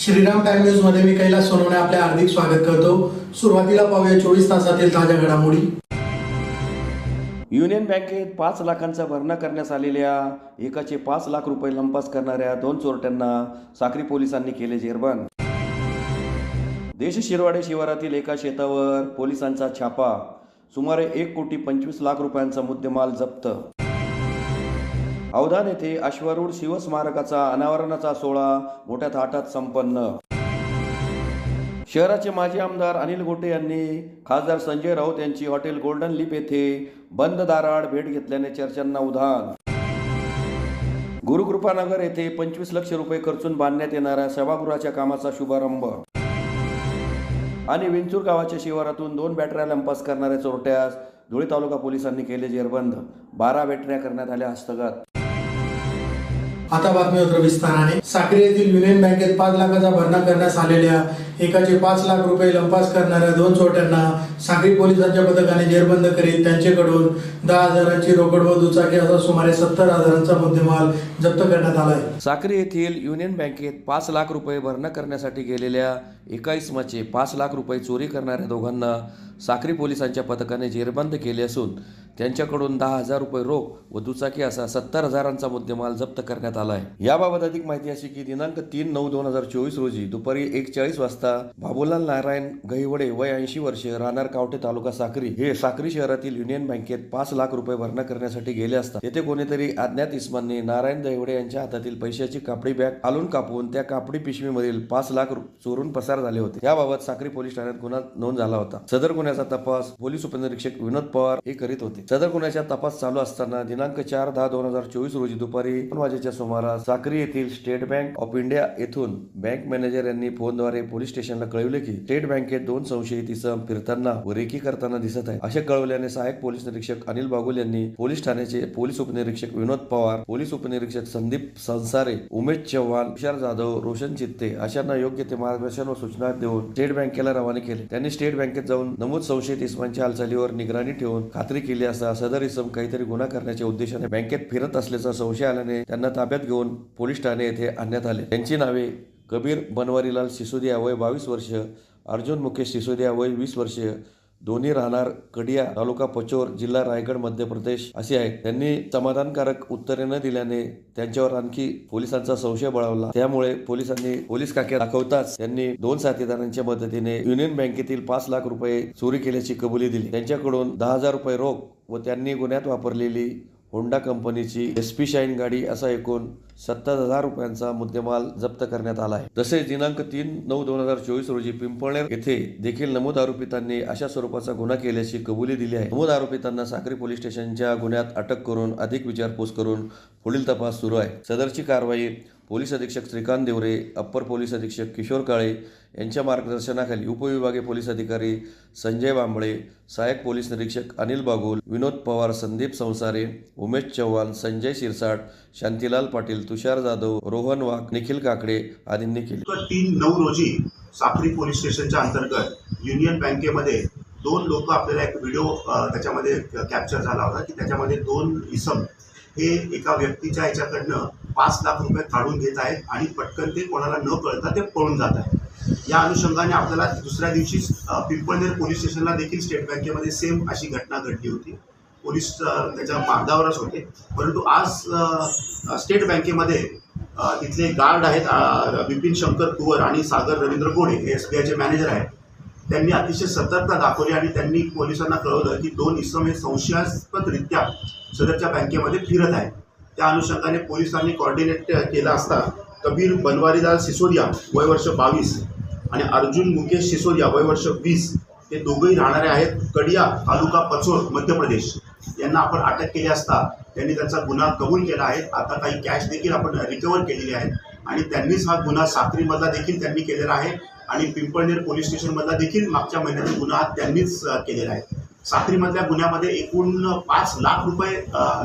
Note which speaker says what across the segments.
Speaker 1: Shriram time न्यूजमध्ये मी कैलास सोनवणे आपले हार्दिक स्वागत करतो. सुरुवातीला पाहूया चोवीस तासातील ताज्या घडामोडी.
Speaker 2: युनियन बँकेत पाच लाखांचा भरणा करण्यास आलेल्या एकाचे पाच लाख रुपये लंपास करणाऱ्या दोन चोरट्यांना साक्री पोलिसांनी केले जेरबंद. देश शिरवाडे शिवारातील एका शेतावर पोलिसांचा छापा. सुमारे एक कोटी पंचवीस लाख रुपयांचा मुद्देमाल जप्त. अवधान येथे अश्वारूढ शिवस्मारकाचा अनावरणाचा सोहळा मोठ्या थाटात संपन्न. शहराचे माजी आमदार अनिल गोटे यांनी खासदार संजय राऊत यांची हॉटेल गोल्डन लिप येथे बंद दाराआड भेट घेतल्याने चर्चांना उधाण. गुरुकृपानगर येथे पंचवीस लक्ष रुपये खर्चून बांधण्यात येणाऱ्या सभागृहाच्या कामाचा शुभारंभ. आणि विंचूर गावाच्या शिवारातून दोन बॅटऱ्या लंपास करणाऱ्या चोरट्यास धुळे तालुका पोलिसांनी केले जेरबंद. बारा बॅटऱ्या करण्यात आल्या हस्तगत.
Speaker 1: आता बातमीपत्र विस्ताराने. साक्री येथील युनियन बँकेत पाच लाखाचा भरणा करण्यास आलेल्या एकाचे पाच लाख रुपये लंपास करणाऱ्या दोन चोट्यांना साक्री पोलिसांच्या पथकाने जेरबंद करीत त्यांच्याकडून दहा हजारांची रोकड व दुचाकी असा सुमारे सत्तर हजारांचा मुद्देमाल जप्त करण्यात आलाय.
Speaker 2: साक्री येथील युनियन बँकेत पाच लाख रुपये भरणा करण्यासाठी गेलेल्या एका इसमाचे पाच लाख रुपये चोरी करणाऱ्या दोघांना साक्री पोलिसांच्या पथकाने जेरबंद केले असून त्यांच्याकडून दहा हजार रुपये रोख व दुचाकी असा सत्तर हजारांचा मुद्देमाल जप्त करण्यात आला आहे याबाबत अधिक माहिती अशी की दिनांक तीन नऊ दोन हजार चोवीस रोजी दुपारी एक चाळीस वाजता बाबूलाल नारायण गहिवडे वय ऐंशी वर्षे राहणार कावटे तालुका साक्री हे साक्री शहरातील युनियन बँकेत पाच लाख रुपये भरणा करण्यासाठी गेले असता येथे कोणीतरी अज्ञात इस्मांनी नारायण दहिवडे यांच्या हातातील पैशाची कापडी बॅग आलून कापून त्या कापडी पिशवीमधील पाच लाख चोरून पसार झाले होते. याबाबत साक्री पोलीस ठाण्यात गुन्हा नोंद झाला होता. सदर गुन्ह्याचा तपास पोलीस उपनिरीक्षक विनोद पवार हे करीत होते. सदर गुन्ह्याचा तपास चालू असताना दिनांक चार दहा दोन हजार चोवीस रोजी दुपारी दोन वाजेच्या सुमारास साक्री येथील स्टेट बँक ऑफ इंडिया येथून बँक मॅनेजर यांनी फोनद्वारे पोलीस स्टेशनला कळविले की स्टेट बँकेत दोन संशयित इसम फिरताना व रेकी करताना दिसत आहे. असे कळवल्याने सहाय्यक पोलीस निरीक्षक अनिल बागुल यांनी पोलीस ठाण्याचे पोलीस उपनिरीक्षक विनोद पवार पोलीस उपनिरीक्षक संदीप संसारे उमेश चव्हाण तुषार जाधव रोशन चित्ते अशांना योग्य ते मार्गदर्शन व सूचना देऊन स्टेट बँकेला रवाने केले. त्यांनी स्टेट बँकेत जाऊन नमूद संशयित इसमांच्या हालचालीवर निगराणी ठेवून खात्री केली असता सदर इसम काहीतरी गुन्हा करण्याच्या उद्देशाने बँकेत फिरत असल्याचा संशय आल्याने त्यांना ताब्यात घेऊन पोलीस ठाणे येथे आणण्यात आले. त्यांची नावे कबीर बनवारीलाल सिसोदिया वय बावीस वर्ष अर्जुन मुकेश सिसोदिया वय वीस वर्ष दोन्ही राहणार कडिया तालुका पचोर जिल्हा रायगड मध्य प्रदेश असे आहेत. त्यांनी समाधानकारक उत्तरे न दिल्याने त्यांच्यावर आणखी पोलिसांचा संशय बळावला. त्यामुळे पोलिसांनी पोलीस काक्या दाखवताच त्यांनी दोन साथीदारांच्या मदतीने युनियन बँकेतील पाच लाख रुपये चोरी केल्याची कबुली दिली. त्यांच्याकडून दहा हजार रुपये रोख व त्यांनी गुन्ह्यात वापरलेली होंडा कंपनीची एस पी शाईन गाडी असा एकूण सत्तर हजार रुपयांचा मुद्देमाल जप्त करण्यात आला आहे. तसेच दिनांक तीन नऊ दोन हजार चोवीस रोजी पिंपळनेर येथे देखील नमूद आरोपितांनी अशा स्वरूपाचा गुन्हा केल्याची कबुली दिली आहे. नमूद आरोपितांना साक्री पोलीस स्टेशनच्या गुन्ह्यात अटक करून अधिक विचारपूस करून पुढील तपास सुरू आहे. सदरची कारवाई पोलीस अधीक्षक श्रीकांत देवरे अप्पर पोलीस अधीक्षक किशोर काळे यांच्या मार्गदर्शनाखाली उपविभागीय पोलीस अधिकारी संजय बांबळे सहाय्यक पोलीस निरीक्षक अनिल बागुल विनोद पवार संदीप संसारे उमेश चव्हाण संजय शिरसाट शांतीलाल पाटील तुषार जाधव रोहन वाघ निखिल काकडे आदींनी केले.
Speaker 3: तीन नऊ रोजी साखरी पोलीस स्टेशनच्या अंतर्गत युनियन बँकेमध्ये दोन लोक आपल्याला एक व्हिडिओ त्याच्यामध्ये कॅप्चर झाला होता की त्याच्यामध्ये दोन इसम हे एका व्यक्तीच्या याच्याकडनं पाच लाख रुपये काढून घेत आहेत आणि पटकन ते कोणाला न कळता ते पळून जात आहेत. या अनुषंगाने आपल्याला दुसऱ्या दिवशी पिंपळनेर पोलीस स्टेशनला देखील स्टेट बँकेमध्ये सेम अशी घटना घडली होती. पोलीस त्याच्या मार्गावरच होते. परंतु आज स्टेट बँकेमध्ये तिथले गार्ड आहेत बिपिन विपिन शंकर कुवर आणि सागर रवींद्र गोडे हे एस बी आयचे मॅनेजर आहेत. त्यांनी अतिशय सतर्कता दाखवली आणि त्यांनी पोलिसांना कळवलं की दोन इसम हे संशयास्पदरित्या सदरच्या बँकेमध्ये फिरत आहेत. त्या अनुषंगाने पोलिसांनी कॉर्डिनेट केला असता कबीर बनवारीलाल सिसोदिया वय वर्ष बावीस आणि अर्जुन मुकेश सिसोदिया वय वर्ष वीस ते दोघंही राहणारे आहेत कडिया तालुका पचोर मध्य प्रदेश. यांना आपण अटक केली असता त्यांनी त्यांचा गुन्हा कबूल केला आहे. आता काही कॅश देखील आपण रिकवर केलेली आहे आणि त्यांनीच हा गुन्हा साक्रीमधला देखील त्यांनी केलेला आहे. आणि पिंपळनेर पोलीस स्टेशनमधला देखील मागच्या महिन्यातील गुन्हा त्यांनीच केलेला आहे. साक्रीमधल्या गुन्ह्यामध्ये एकूण पाच लाख रुपये अ,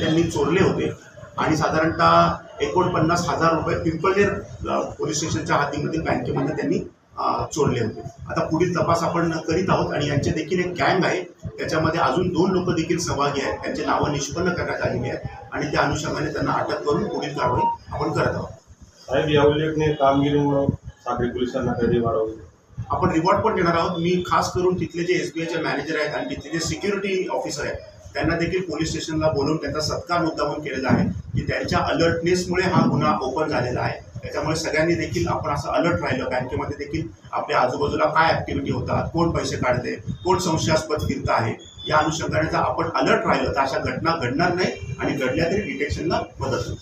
Speaker 3: त्यांनी चोरले होते. आणि साधारणतः एकोणपन्नास हजार रुपये पिंपळनेर पोलीस स्टेशनच्या हातीमधील बँकेमध्ये त्यांनी चोरले होते. आता पुढील तपास आपण करीत आहोत आणि यांचे देखील एक गँग आहे. त्याच्यामध्ये अजून दोन लोक देखील सहभागी आहेत. त्यांची नावं निष्पन्न करण्यात आलेली आहेत आणि त्या अनुषंगाने त्यांना अटक करून पुढील कारवाई आपण करत आहोत.
Speaker 4: साहेब या उल्लेखनीय कामगिरीमुळं साखरी पोलिसांना कधी वाढवलं.
Speaker 3: आपण रिवॉर्ड पण देणार आहोत. मी खास करून तिथले जे एसबीआयचे मॅनेजर आहेत आणि तिथले जे सिक्युरिटी ऑफिसर आहेत त्यांना देखील पोलीस स्टेशनला बोलवून त्यांचा सत्कार मुद्दामून केलेला आहे की त्यांच्या अलर्टनेसमुळे हा गुन्हा ओपन झालेला आहे. त्याच्यामुळे सगळ्यांनी देखील आपण असं अलर्ट राहिलं. बँकेमध्ये देखील आपल्या आजूबाजूला काय ऍक्टिव्हिटी होतात कोण पैसे काढते कोण संशयास्पद फिरत आहे या अनुषंगाने जर आपण अलर्ट राहिलं तर अशा घटना घडणार नाही आणि घडल्या तरी डिटेक्शनला मदत होईल.